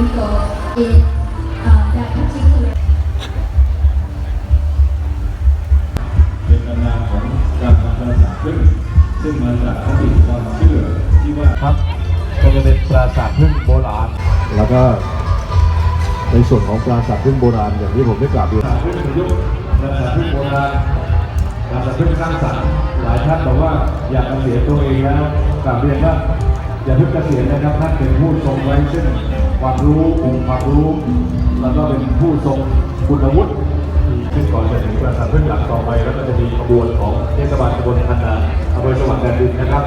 ส่ควรับจะเป็นปราสาทพึ่งโบราณ แล้วก็ในส่วนของปราสาทพึ่งโบราณอย่างที่ผมได้กล่าวไปปราสาทพึ่งปยุคปราสาทพึ่งโบราณปราสาทพึ่งสร้างสรรค์หลายท่านบอกว่าอยากเกษียณตัวเองแล้วกลับเรียนว่า อย่าเพิ่งเกษียณนะครับท่านเป็นผู้ทรงไว้ซึ่งความรู้องค์ความรู้ แล้วก็เป็นผู้ทรงคุณวุฒิซึ่งก่อนจะถึงประธาทพึ่งหลักต่อไป แล้วก็จะมีขบวนของเทศบาลตำบลพันนาอำเภอสว่างแดนดินนะครับ